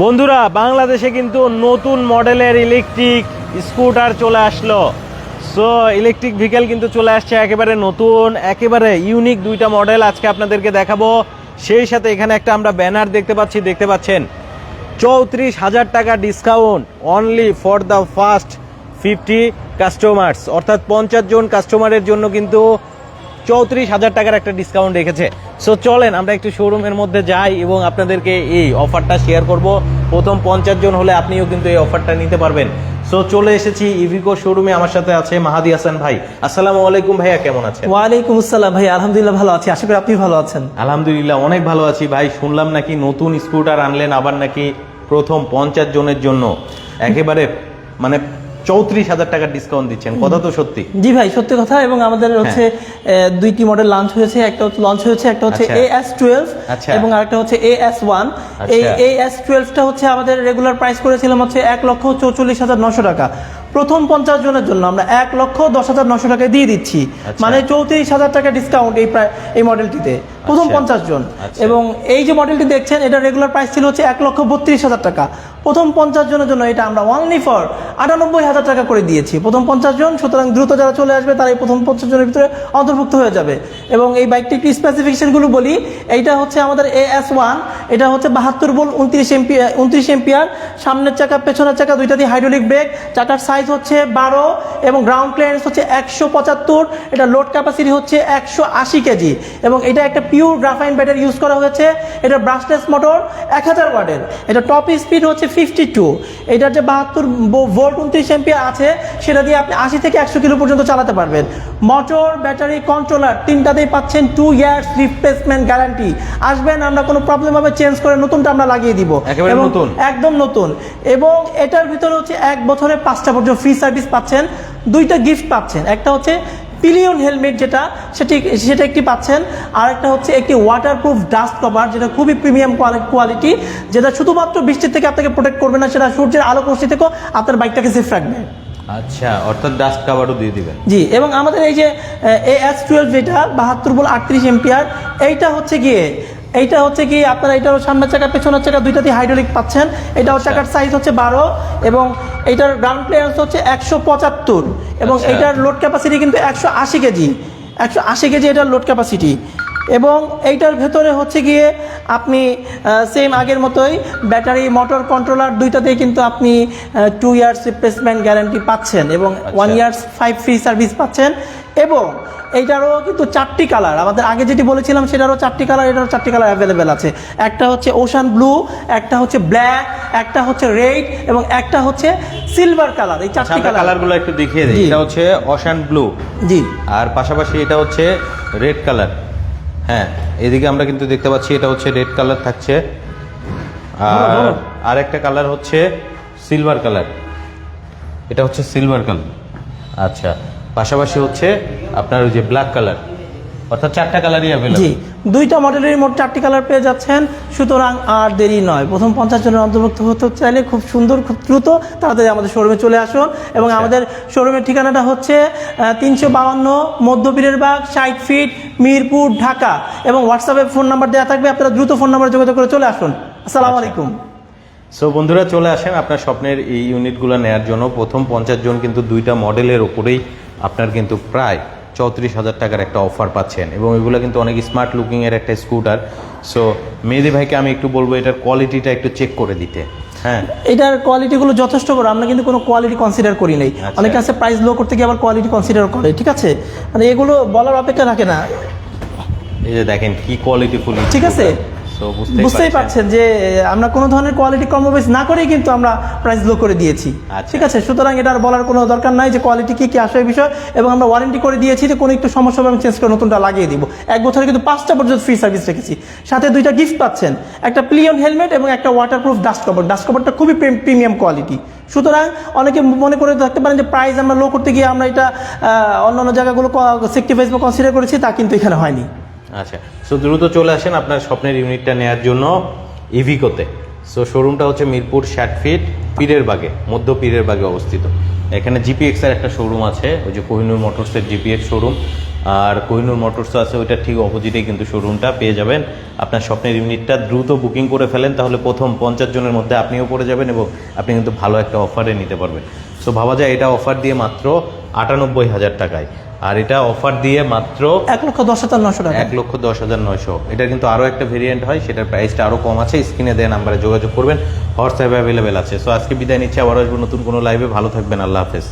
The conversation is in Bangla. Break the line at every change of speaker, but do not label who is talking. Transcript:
বন্ধুরা, বাংলাদেশে কিন্তু নতুন মডেলের ইলেকট্রিক স্কুটার চলে আসলো। সো ইলেকট্রিক ভেহিকেল কিন্তু চলে আসছে একেবারে নতুন, একেবারে ইউনিক দুইটা মডেল আজকে আপনাদেরকে দেখাবো। সেই সাথে এখানে একটা আমরা ব্যানার দেখতে পাচ্ছি, দেখতে পাচ্ছেন? চৌত্রিশ হাজার টাকা discount only for the first fifty customers অর্থাৎ পঞ্চাশ জন কাস্টমারের জন্য কিন্তু চৌত্রিশ হাজার টাকার একটা ডিসকাউন্ট রেখেছে। সো চলেন আমরা একটু শোরুমের মধ্যে যাই এবং আপনাদেরকে এই অফারটা শেয়ার করব। প্রথম পঞ্চাশ জন হলে আপনিও কিন্তু এই অফারটা নিতে পারবেন। সো চলে এসেছি ইভিকো শোরুমে আমার সাথে আছে মাহাদি হাসান ভাই। আসসালামু আলাইকুম ভাইয়া কেমন আছেন?
ওয়ালাইকুম আসসালাম ভাই আলহামদুলিল্লাহ ভালো আছি। আশা করি আপনি ভালো আছেন।
আলহামদুলিল্লাহ অনেক ভালো আছি ভাই। শুনলাম নাকি নতুন স্কুটার আনলেন আবার নাকি প্রথম পঞ্চাশ জনের জন্য। একেবারে মানে চৌত্রিশ হাজার টাকার ডিসকাউন্ট দিচ্ছেন কথা তো সত্যি
জি ভাই সত্যি কথা এবং আমাদের হচ্ছে দুইটি মডেল লঞ্চ হয়েছে একটা হচ্ছে লঞ্চ হয়েছে একটা হচ্ছে। A S twelve. এবং আরেকটা হচ্ছে এ এস ওয়ান এই। এ এস টুয়েলভটা হচ্ছে আমাদের রেগুলার প্রাইস করেছিলাম হচ্ছে এক লক্ষ চৌচল্লিশ হাজার নশো টাকা প্রথম পঞ্চাশ জনের জন্য আমরা এক লক্ষ দশ হাজার নশো টাকায় দিয়ে দিচ্ছি
আচ্ছা।
মানে চৌত্রিশ হাজার টাকা ডিসকাউন্ট এই প্রায় এই মডেলটিতে প্রথম
আচ্ছা।
পঞ্চাশ জন
আচ্ছা।
এবং এই যে মডেলটি দেখছেন এটা রেগুলার প্রাইস ছিল হচ্ছে এক লক্ষ বত্রিশ হাজার টাকা প্রথম পঞ্চাশ জনের জন্য এটা আমরা অনলি ফর আটানব্বই হাজার টাকা করে দিয়েছি। প্রথম পঞ্চাশ জন, সুতরাং দ্রুত যারা চলে আসবে, তারা এই প্রথম পঞ্চাশ জনের ভিতরে অন্তর্ভুক্ত হয়ে যাবে। এবং এই বাইকটি একটু স্পেসিফিকেশনগুলো বলি, এইটা হচ্ছে আমাদের এ এস ওয়ান এটা হচ্ছে বাহাত্তর বোল উনত্রিশ এমপিয়ার উনত্রিশ এমপিয়ার, সামনের চাকা, পেছনের চাকা দুইটা দিয়ে হাইড্রোলিক ব্রেক চাকার সাইজ হচ্ছে বারো এবং গ্রাউন্ড ক্লিয়ারেন্স হচ্ছে একশো পঁচাত্তর, এটা লোড ক্যাপাসিটি হচ্ছে একশো আশি কেজি। এবং এটা একটা পিওর গ্রাফাইন ব্যাটারি ইউজ করা হয়েছে, এটা ব্রাশলেস মোটর এক হাজার ওয়াটের। এটা টপ স্পিড হচ্ছে ফিফটি টু। এটার যে বাহাত্তর ভোল্ট উনত্রিশ এমপিয়ার আছে সেটা দিয়ে আপনি আশি থেকে একশো কিলো পর্যন্ত চালাতে পারবেন। মোটর ব্যাটারি কন্ট্রোলার তিনটাতেই পাচ্ছেন টু ইয়ার্স রিপ্লেসমেন্ট গ্যারান্টি আসবেন আমরা কোনো প্রবলেম হবে চেঞ্জ করে নতুনটা আমরা লাগিয়ে দিব। এবং
নতুন?
একদম নতুন। এবং এটার ভিতরে হচ্ছে এক বছরে পাঁচটা পর্যন্ত ফ্রি সার্ভিস পাচ্ছেন। দুইটা গিফট পাচ্ছেন। একটা হচ্ছে পিলিয়ন হেলমেট যেটা সেটি সেটা একটি পাচ্ছেন। আর একটা হচ্ছে একটি ওয়াটারপ্রুফ ডাস্ট কভার যেটা খুবই প্রিমিয়াম কোয়ালিটি যেটা শুধুমাত্র বৃষ্টির থেকে আপনাকে প্রোটেক্ট করবে না সেটা সূর্যের আলো রশ্মি থেকেও আপনার বাইকটাকে সেফ রাখবে।
আচ্ছা অর্থাৎ ডাস্ট কাভারও দিয়ে দিবেন।
জি এবং আমাদের এই যে এস টুয়েলভ যেটা বাহাত্তর বল আটত্রিশ এম্পিয়ার এইটা হচ্ছে গিয়ে এইটা হচ্ছে কি আপনারা এটারও সামনের চাকা পেছনের চাকা দুইটাতে হাইড্রোলিক পাচ্ছেন। এটা
আচ্ছা।
চাকার সাইজ হচ্ছে বারো এবং এইটার গ্রাউন্ড ক্লিয়ারেন্স হচ্ছে একশো পঁচাত্তর। এবং
এটার
এইটার লোড ক্যাপাসিটি কিন্তু একশো আশি কেজি। একশো আশি কেজি এটার লোড ক্যাপাসিটি এবং এইটার ভেতরে হচ্ছে গিয়ে আপনি সেম আগের মতোই ব্যাটারি মোটর কন্ট্রোলার দুইটাতেই কিন্তু আপনি টু ইয়ার্স রিপ্লেসমেন্ট গ্যারান্টি পাচ্ছেন এবং one. Years five free service পাচ্ছেন এবং এইটারও কিন্তু চারটি কালার আমাদের আগে যেটি বলেছিলাম সেটারও চারটি কালার এটারও চারটি কালার অ্যাভেলেবেল আছে। একটা হচ্ছে ওশান ব্লু একটা হচ্ছে ব্ল্যাক একটা হচ্ছে রেড এবং একটা হচ্ছে সিলভার কালার এই চারটি
কালারগুলো একটু দেখিয়ে দিই। এটা হচ্ছে অশান ব্লু
জি।
আর পাশাপাশি এটা হচ্ছে রেড কালার হ্যাঁ এদিকে আমরা কিন্তু দেখতে পাচ্ছি এটা হচ্ছে রেড কালার থাকছে। আর আর একটা কালার হচ্ছে সিলভার কালার এটা হচ্ছে সিলভার কালার আচ্ছা পাশাপাশি হচ্ছে আপনার ওই যে ব্ল্যাক কালার অর্থাৎ চারটা কালারই অ্যাভেলেবল
দুইটা মডেলের মোট চারটি কালার পেয়ে যাচ্ছেন। সুতরাং আর দেরি নয়। প্রথম পঞ্চাশ জনের অন্তর্ভুক্ত হতে চাইলে খুব সুন্দর খুব দ্রুত তাড়াতাড়ি আমাদের শোরুমে চলে আসুন। এবং
আচ্ছা।
আমাদের শোরুমের ঠিকানাটা হচ্ছে তিনশো বাউান্ন মধ্যপীরের বাগ ষাট ফিট মিরপুর ঢাকা। এবং হোয়াটসঅ্যাপে ফোন নাম্বার দেওয়া থাকবে আপনারা দ্রুত ফোন নাম্বারে যোগাযোগ করে চলে আসুন। আসসালামু
আচ্ছা।
আলাইকুম।
সো বন্ধুরা চলে আসেন আপনার স্বপ্নের এই ইউনিটগুলো নেয়ার জন্য। প্রথম পঞ্চাশ জন কিন্তু দুইটা মডেলের ওপরেই আপনার কিন্তু প্রায় চৌত্রিশ হাজার টাকার একটা অফার পাচ্ছেন এবং এগুলো কিন্তু অনেক স্মার্ট লুকিংয়ের এর একটা স্কুটার সো মেহেদি ভাইকে আমি একটু বলব এটার কোয়ালিটিটা একটু চেক করে দিতে। হ্যাঁ?
এটার কোয়ালিটিগুলো যথেষ্ট বড় আমরা কিন্তু কোনো কোয়ালিটি কনসিডার করি নাই।
আচ্ছা।
অনেকে আছে প্রাইস লো করতে গিয়ে আবার কোয়ালিটি কনসিডার করে ঠিক আছে? মানে এগুলো বলার অপেক্ষা রাখে না।
এই যে দেখেন কি কোয়ালিটি ফুল
ঠিক আছে?
সো বুঝতেই পারছেন।
যে আমরা কোনো ধরনের কোয়ালিটি কম্প্রোমাইজ না করেই কিন্তু আমরা প্রাইস লো করে দিয়েছি।
আচ্ছা।
ঠিক আছে? সুতরাং এটা আর বলার কোনো দরকার নাই যে কোয়ালিটি কি কি আসে এই বিষয়। এবং আমরা ওয়ারেন্টি করে দিয়েছি যে কোনো একটু সমস্যা হবে আমি চেঞ্জ করে নতুনটা লাগিয়ে দিব। এক বছরে কিন্তু পাঁচটা পর্যন্ত ফ্রি সার্ভিস রেখেছি। সাথে দুইটা গিফট পাচ্ছেন। একটা প্লিয়ন হেলমেট এবং একটা ওয়াটারপ্রুফ ডাস্ট কভার ডাস্ট কভারটা খুবই প্রিমিয়াম কোয়ালিটি সুতরাং অনেকে মনে করে থাকতে পারেন যে প্রাইস আমরা লো করতে গিয়ে আমরা এটা অন্যান্য জায়গাগুলো সেক্টিভাইজ বা কনসিডার করেছি তা কিন্তু এখানে হয়নি।
আচ্ছা সো দ্রুত চলে আসেন আপনার স্বপ্নের ইউনিটটা নেয়ার জন্য ইভিকোতে। সো শোরুমটা হচ্ছে মিরপুর ষাট ফিট পীরের বাগে, মধ্য পীরের বাগে অবস্থিত। এখানে জিপিএক্সের একটা শোরুম আছে, ওই যে কোহিনুর মোটরসের জিপিএক্স শোরুম আর কোহিনুর মোটরস আছে ওইটার ঠিক অপোজিটে কিন্তু শোরুমটা পেয়ে যাবেন। আপনার স্বপ্নের ইউনিটটা দ্রুত বুকিং করে ফেলেন তাহলে প্রথম পঞ্চাশ জনের মধ্যে আপনিও পড়ে যাবেন এবং আপনি কিন্তু ভালো একটা অফারে নিতে পারবেন। সো ভাবা যায় এটা অফার দিয়ে মাত্র আটানব্বই হাজার টাকায়। আর এটা অফার দিয়ে মাত্র
এক লক্ষ দশ হাজার নশো টাকা।
এক লক্ষ দশ হাজার নয়শো। এটা কিন্তু আরও একটা ভেরিয়েন্ট হয় সেটার প্রাইসটা আরও কম আছে স্ক্রিনে দেওয়া নাম্বারে যোগাযোগ করবেন। হোয়াটসঅ্যাপে অ্যাভেলেবেল আছে। সো আজকে বিদায় নিচ্ছি আবার আসব নতুন কোনো লাইভে ভালো থাকবেন আল্লাহ হাফেজ।